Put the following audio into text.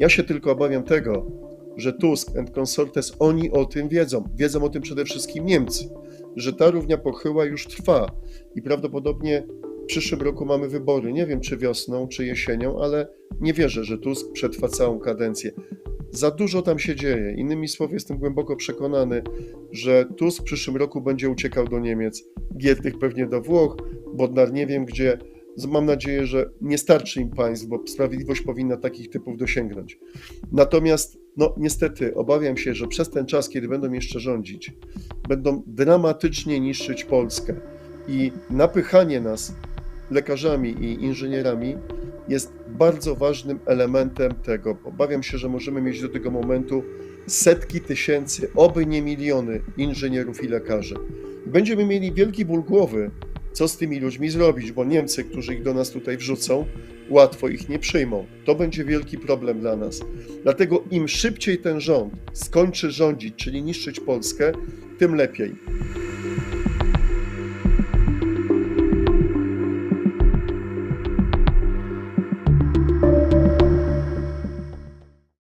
Ja się tylko obawiam tego, że Tusk and consortes, oni o tym wiedzą. Wiedzą o tym przede wszystkim Niemcy, że ta równia pochyła już trwa i prawdopodobnie w przyszłym roku mamy wybory. Nie wiem, czy wiosną, czy jesienią, ale nie wierzę, że Tusk przetrwa całą kadencję. Za dużo tam się dzieje. Innymi słowy, jestem głęboko przekonany, że Tusk w przyszłym roku będzie uciekał do Niemiec, Giertych pewnie do Włoch, Bodnar nie wiem gdzie. Mam nadzieję, że nie starczy im państw, bo sprawiedliwość powinna takich typów dosięgnąć. Natomiast, no niestety, obawiam się, że przez ten czas, kiedy będą jeszcze rządzić, będą dramatycznie niszczyć Polskę i napychanie nas lekarzami i inżynierami jest bardzo ważnym elementem tego. Obawiam się, że możemy mieć do tego momentu setki tysięcy, oby nie miliony inżynierów i lekarzy. Będziemy mieli wielki ból głowy, co z tymi ludźmi zrobić, bo Niemcy, którzy ich do nas tutaj wrzucą, łatwo ich nie przyjmą. To będzie wielki problem dla nas. Dlatego im szybciej ten rząd skończy rządzić, czyli niszczyć Polskę, tym lepiej.